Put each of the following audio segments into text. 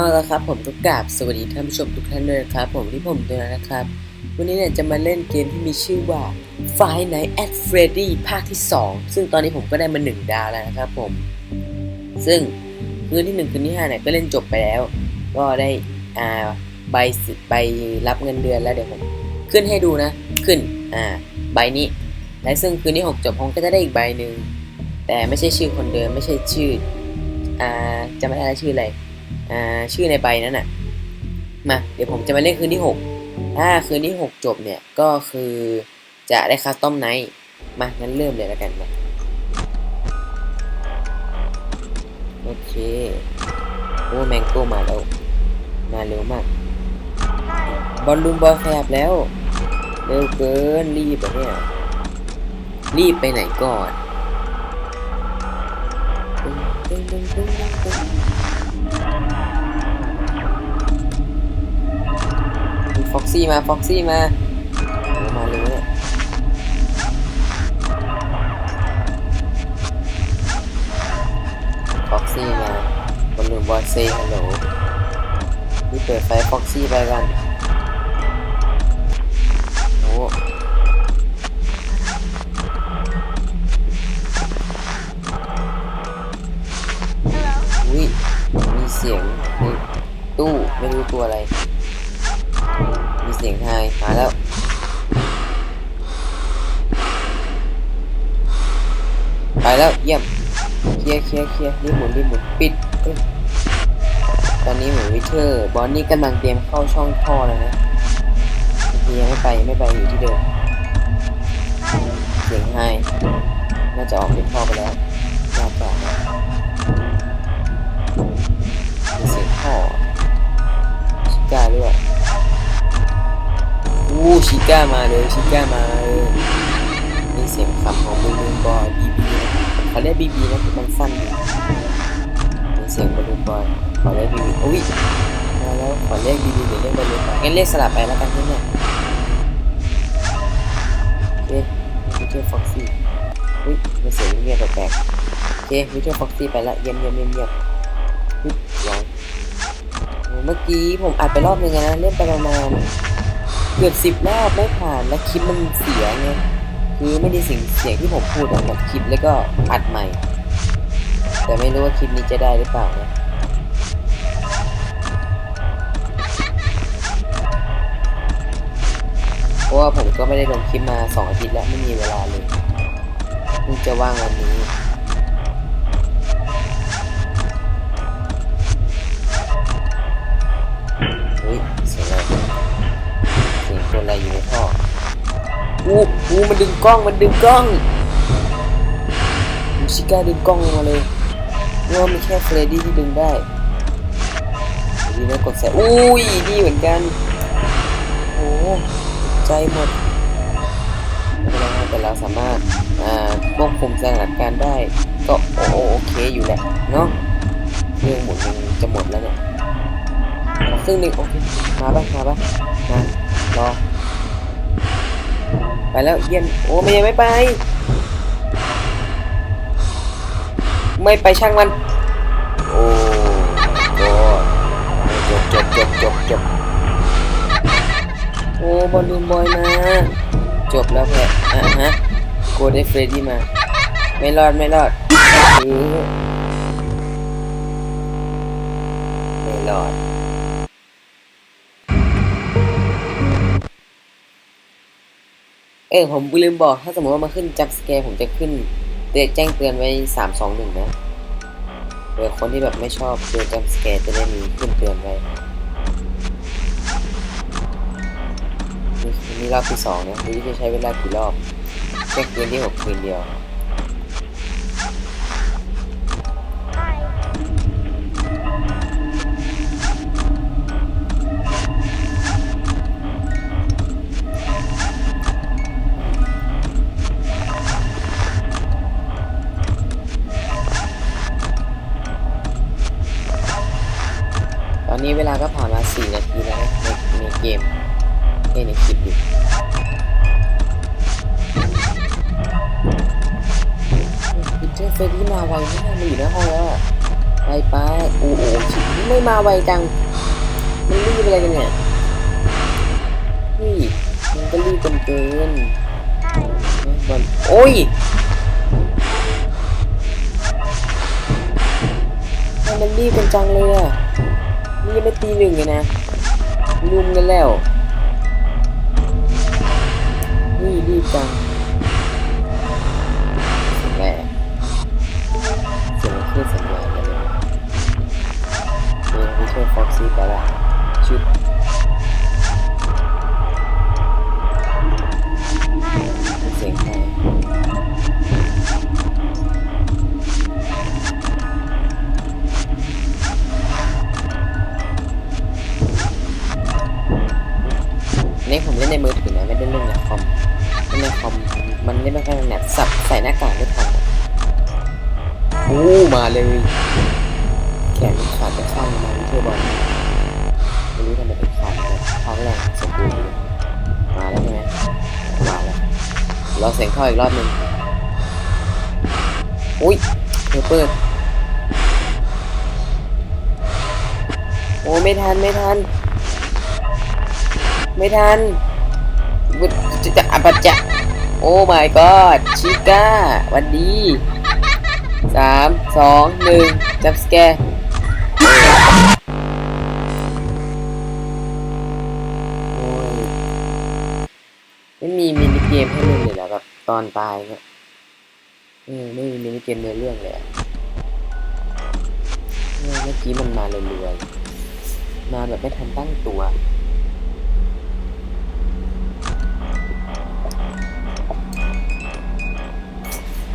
เอาละครับผมก็กราบสวัสดีท่านผู้ชมทุกท่านด้วยนะครับ ผมที่ผมเดนนะครับ วันนี้เนี่ยจะมาเล่นเกมที่มีชื่อว่า Five Nights at Freddy ภาคที่ 2 ซึ่งตอนนี้ผมก็ได้มา1ดาวแล้วนะครับผม ซึ่งคืนที่ 1 คืนที่5เนี่ยก็เล่นจบไปแล้ว ก็ได้อ่าใบสิใบรับเงินเดือนแล้วเดี๋ยวผมขึ้นให้ดูนะขึ้นอ่าใบนี้ และซึ่งคืนที่ 6 จบผมก็จะได้อีกใบหนึ่งแต่ไม่ใช่ชื่อคนเดิมไม่ใช่ชื่ออ่าจะไม่ได้ชื่ออะไร อ่าชื่อในใบนั้นน่ะมาเดี๋ยวผมจะมาเล่นคืนที่ 6 ถ้าคืนที่ 6 จบเนี่ยก็คือจะได้คัสตอมไนท์มางั้นเริ่มเลยแล้วกันมาโอเคโอ้แมงโก้มาแล้วมาเร็วมาก บอลลูนบอลขยับแล้ว เร็วเกินรีบอะเนี่ยรีบไปไหนก่อน ฟ็อกซี่มาฟ็อกซี่มามาเลยเนี่ยฟ็อกซี่มาคนลืมบอลเซฮัลโหลนี่เปิดไฟฟ็อกซี่ไปกันโอ้ ตู้ไม่รู้ตัวอะไร มีเสียงไฮมาแล้วไปแล้วเยี่ยมเคลียร์เคลียร์เคลียร์รีบหมุนรีบหมุนปิด ตอนนี้เหมือนวิเทอร์บอลนี่กำลังเตรียมเข้าช่องท่อแล้วนะยังไม่ไปไม่ไปอยู่ที่เดิมเสียงไฮน่าจะออกเป็นท่อไปแล้ว ก้าด้วยอู้ชิก้ามาเลยชิก้ามาเลยนี่เสียงขับของบอลลูนบอยบีบีเขาเรียกบีบีนะคือมันสั้นอยู่นี่เสียงบอลลูนบอยขอเรียกบีบีอุ้ยมาแล้วขอเรียกบีบีหรือเรียกบอลลูนบอยงั้นเรียกสลับไปแล้วกันที่เนี่ยโอเควิเทอร์ฟ็อกซี่อุ้ยมันเสียงเงียบแปลกโอเควิเทอร์ฟ็อกซี่ไปละเยี่ยมเยี่ยมเยี่ยม เมื่อกี้ผมอัดไปรอบนึงนะเล่นไปประมาณเกือบสิบรอบไม่ผ่านแล้วคลิปมันเสียไงคือไม่ได้สียงเสียงที่ผมพูดออกมาคลิปแล้วก็อัดใหม่ แต่ไม่รู้ว่าคลิปนี้จะได้หรือเปล่านะเพราะว่าผมก็ไม่ได้ลงคลิปมาสองอาทิตย์แล้วไม่มีเวลาเลยเพิ่งจะว่างวันนี้ อู้อู้มันดึงกล้องมันดึงกล้องมูชิก้าดึงกล้องมาเลยว่ามันแค่เฟรดดี้ที่ดึงได้ดีนะกดใส่อุ้ยนี่เหมือนกันโอ้ใจหมดไม่เป็นไรนะแต่เราสามารถอ่าควบคุมสถานการณ์ได้ ก็โอโอเคอยู่แหละเนาะเรื่องหมุนยังจะหมดแล้วเนี่ยครึ่งหนึ่งโอเคมาปะมาปะมา แล้วเยี่ยมโอ้ไม่ยังไม่ไป ไม่ไปช่างมัน โอ้ก็จบจบจบจบจบโอ้บอลลูนบอยมาจบแล้วแพ้อะฮะโกได้เฟรดดี้มา ไม่รอดไม่รอดเออไม่รอด ออผมลืมบอกถ้าสมมติว่ามาขึ้นจับสแกร์ผมจะขึ้นเตือนแจ้งเตือนไว้สามสองหนึ่งนะเผื่อคนที่แบบไม่ชอบเตือนจับสแกร์จะได้มีขึ้นเตือนไว้นี่รอบที่สองเนะดูจะใช้เวลากี่รอบแค่คืนที่หกคืนเดียว อนนี้เวลาก็ผ่านมา 4 นาทีแล้วนะในในเกมในในคลิปดิพิเตอร์เฟรดดี้มาไวมากมันอยู่ในห้องแล้วอะไปไปโอ้โหไม่มาไวจัง มันรีบอะไรกันเนี่ยนี่มันก็รีบกันเกินบอลโอ้ยมันรีบกันจังเลยอะ นี่ยังไม่ตีหนึ่งเลยนะลุมกันแล้วนี่รีบจัง มาเลย แขนขาดไปข้างมาวิเทอร์บอลไม่รู้ทำไมถึงขาดนะข้างแรงสมบูรณ์มาแล้วใช่ไหมมาแล้วรอเสียงเข้าอีกรอบหนึ่งอุ้ยเดี๋ยวเปิดโอ้ไม่ทันไม่ทัน ไม่ทันจะจะอัปจะโอ้ my god ชิก้าวันดี สามสองหนึ่งจับสแกร์ไม่มีมินิเกมให้เล่นเลยเหรอแบบตอนตายเนี่ยเออไม่มีมินิเกมในเรื่องเลยอะเมื่อกี้มันมาเรื่อยๆมาแบบไม่ทันตั้งตัว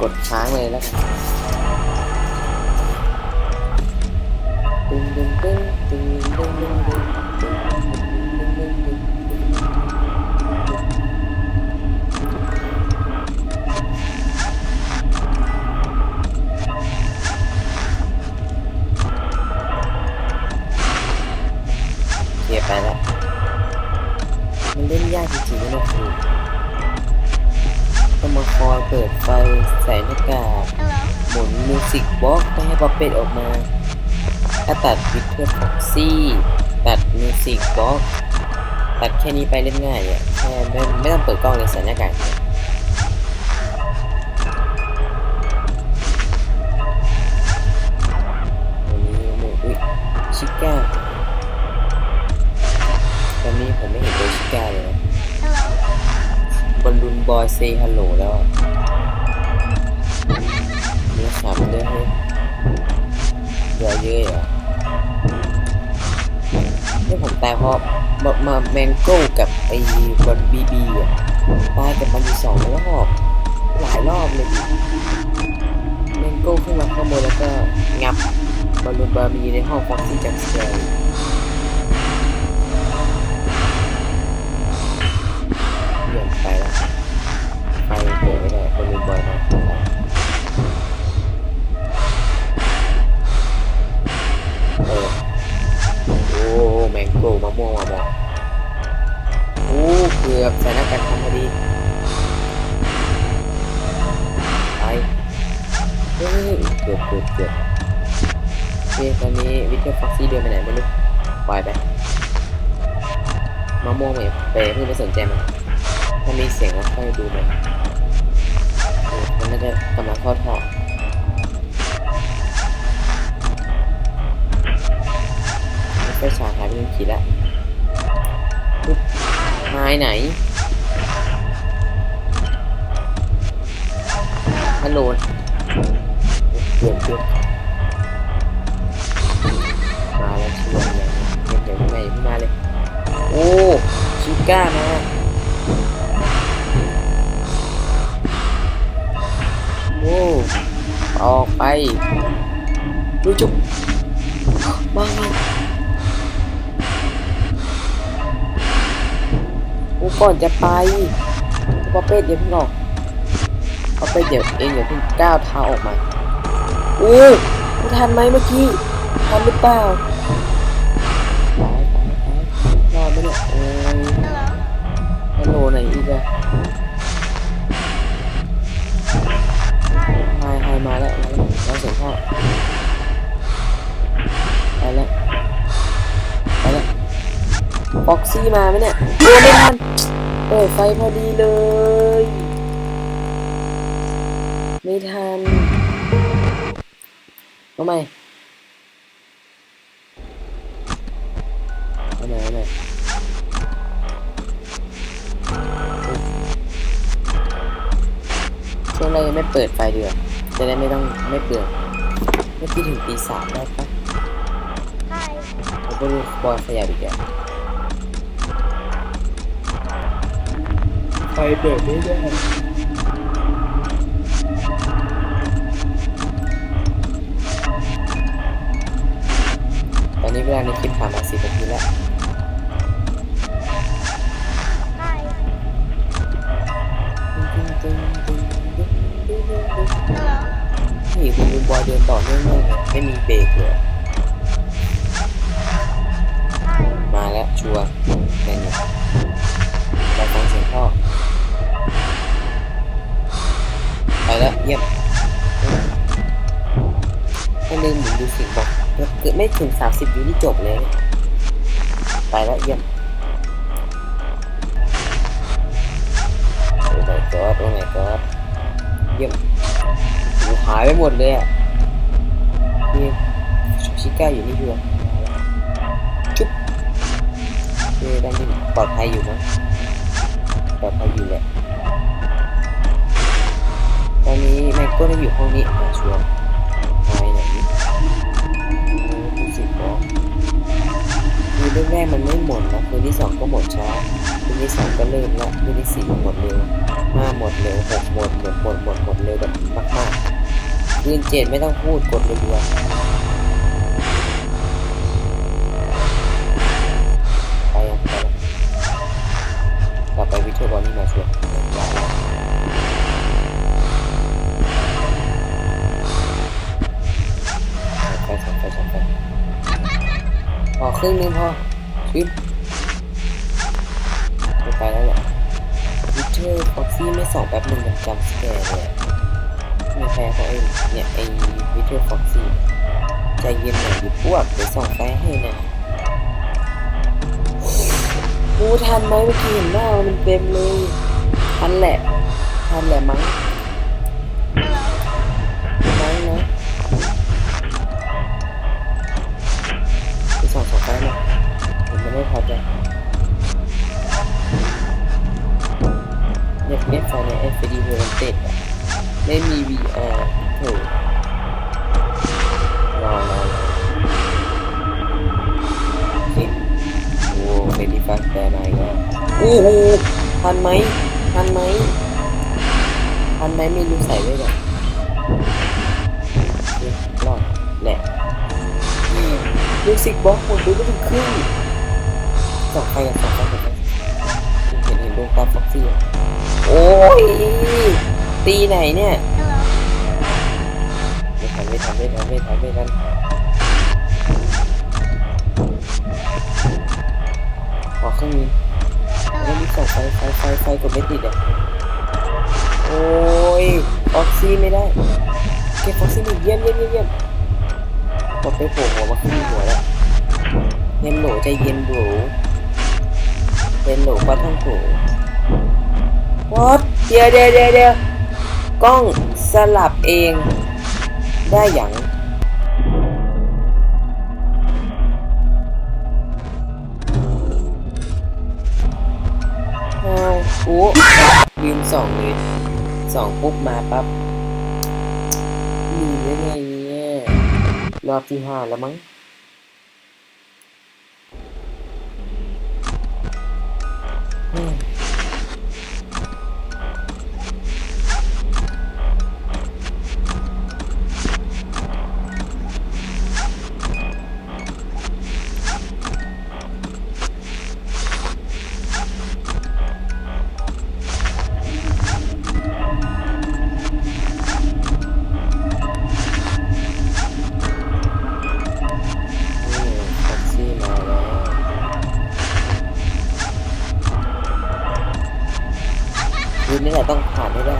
กดค้างเลยแล้วกันดึงดึงดึงดึงดึงดึงดึง ป๊อปเป็ดออกมาถ้าตัดวิดเทอร์ฟ็อกซี่ตัดมิวสิกบล็อกตัดแค่นี้ไปเล่นง่ายอะแค่ไม่ไม่ต้องเปิดกล้องเลยใส่หน้ากากวันนี้โมอุ้ยชิก้าตอนนี้ผมไม่เห็นตัวชิก้าเลยนะบอลลูนบอยเซฮัลโหลแล้วอะมีขำด้วย เฮ้ยอะเยอะเหรอที่ผมตายเพราะมามาแมงโก้กับไอ้บอลบีบีอะตายกันมันอยู่สองรอบหลายรอบเลยแมงโก้ขึ้นมาข้างบนแล้วก็งับบอลลูนบอลมีในห้องฟ็อกซี่จัมสแกร์ นึ่ขีดล้วปึ๊บหายไหนฮัลโหลเกือบเกือบมาแล้วชิวันยังเดี๋ยวไงพี่มาเลย โอ้ชิก้ามาโอ้ออกไปดูจุ๊บมาไง ก่อนจะไปปอเป้เดี๋ยวเพี่งออกปอเป็ดเดี๋ยวเองเดี๋ยวเพิ่ก้าวเท้าออกมาโอ้คุณทันไหมเมื่อกี้ทันหรือเปล่าตายตายตายรอดไหมเนี่ยอ้ยฮัลโหลไหนอีกอะาใไฮมาแล้วแล้วเสียงพ่อไปแล้วไปแล้วบ็อกซี่มาไหมเนี่ยโอ้ไม่ทัน เปิดไฟพอดีเลย ไม่ทันเอาใหม่เอาใหม่เอาใหม่ช่วงแรกยังไม่เปิดไฟเดือจะได้ไม่ต้องไม่เปลืองเมื่อกี้ถึงตีสามได้ปะ Hi. แล้วก็ลูกบอลขยับอีกแล้ว ไฟเปิดไม่ได้ตอนนี้เวลาในคลิปผ่านมาสิบนาทีแล้วนี่คุณลุงบอยเดินต่อเนื่องมากเลยไม่มีเบรกเลยมาแล้วชัวร์แน่นอนเราฟังเสียงพ่อ ยี่ยมถ้าลืมหมุนดูสียงบอกเกิดไม่ถึง30วินี่จบเลย ไปแล้วเยี่ยมโอ้ my god โอ้ my god เยี่ยมหายไปหมดเลยอะนี่ชิก้าอยู่นี่ด้วยจุ๊บเฮ้ยด้านนี้ปลอดภัยอยู่มั้งปลอดภัยอยู่แหละ ตอนนี้แม็กก็ไม่อยู่ห้องนี้มาชัวร์หายไหนโอ้ดูสิบอกคือเรื่องแรกมันไม่หมดนะคืนที่สองก็หมดช้าคืนที่สองก็เริ่มละคืนที่สี่หมดเร็วห้าหมดเร็วหกหมดหมดหมดหมดหมดเร็วแบบมากๆคืนเจ็ดไม่ต้องพูดกดรัวๆไป อยดิพวกเดี๋ยวส่องไฟให้นะกูทันไหมเมื่อกี้เห็นหน้ามันเต็มเลยทันแหละทันแหละมั้งมั้งนะไปส่องส่องไฟนะผมมันไม่พอใจเน็ตเน็ตไฟใน FD v o l t e d อะไม่มี VR โถรอรอรอ เฟรดี้ฟัสแต่มาอีกแล้วโอ้โหทันไหมทันไหมทันไหมไม่รู้ใส่ไว้แบบรอดแหละมิวสิกบ็อกหมดดูไม่ถึงครึ่งสองไฟกันส่องไฟกันเห็นเห็นดวงตาฟ็อกซี่อะโอ้ยตีไหนเนี่ยไม่ทันไม่ทันไม่ทันไม่ทันไม่ทัน ขอเครื่องนี้แล้ว Hello. มีส่องไฟไฟไฟไฟกดไม่ติดอะโอ้ยฟ็อกซี่ไม่ได้เก็บฟ็อกซี่ดิเยี่ยมเยี่ยมเยี่ยมเยี่ยมกดไปโผล่หัวมาขึ้นหัวแล้วเย็นโหลใจเย็นโหลเย็นโหลปลาท่องโผวอตเดียวเดี๋ยวเดี๋ยวเดี๋ยวกล้องสลับเอง ได้อย่างาวโอ้ลืมสองเลยสองปุ๊บมาปั๊บลืมได้ไงเนี่ยรอบที่ห้าแล้วมั้งอืม คืนนี้แหละต้องผ่านให้ได้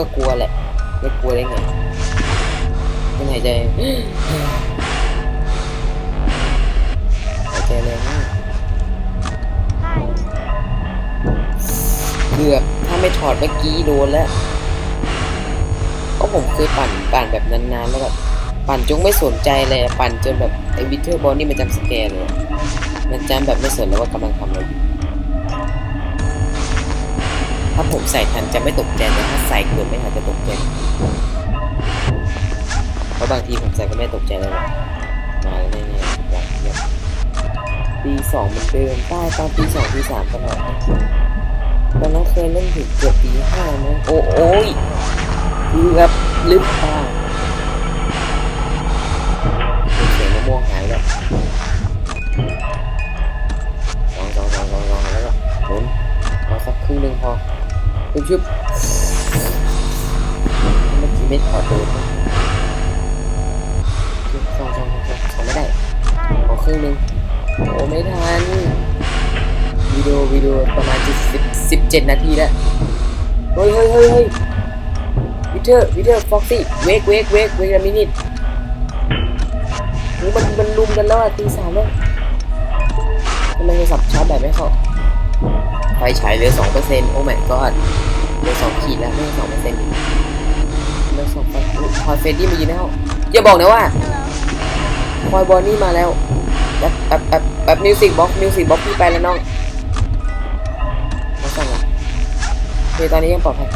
ก็กลัวแหละ ไม่กลัวได้ไงมันหายใจหายใจแรงมากเกือบถ้าไม่ถอดเมื่อกี้โดนแล้วก็ผมเคยปั่นปั่นแบบนานๆแล้วแบบปั่นจงไม่สนใจเลยปั่นจนแบบไอ้วิเทอร์บอลนี่มันจำสแกนเลยมันจำแบบไม่สนแล้วว่ากำลังทำอะไรอยู่ ถ้าผมใส่ทันจะไม่ตกใจแต่ถ้าใส่เกินไม่ทันจะตกใจเพราะบางทีผมใส่ก็ไม่ตกใจเลยมาแล้วเนี่ยเนี่ยแบบแบบตีสองมือนเดิมใต้ตอนตีสองตีสามตลอดนะตอนนั้นเคยเล่นถึงเกือบตีห้านะโอ้โอ้ยเกือบลึกตาเสียงมะม่วงหายแล้วสองสองสองสองสองแล้วก็หมุนเอาสักครึ่งหนึ่งพอ ชุบชุบเมื่อกี้ไม่ถอดโดนนะชุบสองสองสองสองสอไม่ได้ ขอครึ่งหนึ่งโอ้ไม่ทันวิดีโอวิดีโอประมาณจะสิบสิบเจ็ดนาทีแล้วเฮ้ยเฮ้ยเฮ้ยเฮ้ยวิเทอร์วิเทอร์ฟ็อกซี่เวกเวกเวกเวกมินิทมันมันลุมกันแล้วอะตีสามแล้วทำไมโทรศัพท์ชาร์จแบตไม่เข้า ไฟฉายเหลือสองเปอร์เซ็นต์โอ้ my god เหลือสองขีดแล้วไม่ใช่สองเปอร์เซ็นต์เหลือสองเปอร์เซ็นต์พอยเฟรดดี้มายืนแล้วอย่าบอกนะว่าคอยบอลนี่มาแล้วแบบแบบแบบแบบมิวสิกบ็อกมิวสิกบ็อกพี่ไปแล้วน้องมาสั่งอะโอเคตอนนี้ยังปลอดภัย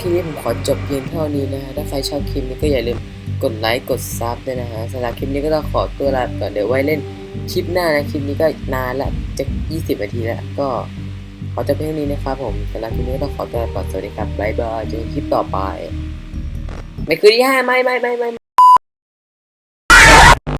คลิปนี้ผมขอจบเพียงเท่านี้นะฮะ ถ้าใครชอบคลิปนี้ก็อย่าลืมกดไลค์ กดซับด้วยนะฮะสำหรับคลิปนี้ก็ต้องขอตัวลาก่อน เดี๋ยวไว้เล่นคลิปหน้านะ คลิปนี้ก็นานละจะ 20 นาทีแล้ว ก็ขอจบเพียงนี้นะครับผมสำหรับคลิปนี้ก็ต้องขอตัวลาก่อน สวัสดีครับ บ๊ายบายเจอกันคลิปต่อไป ไม่คือที่ห้าไม่ไม่ไม่ไม่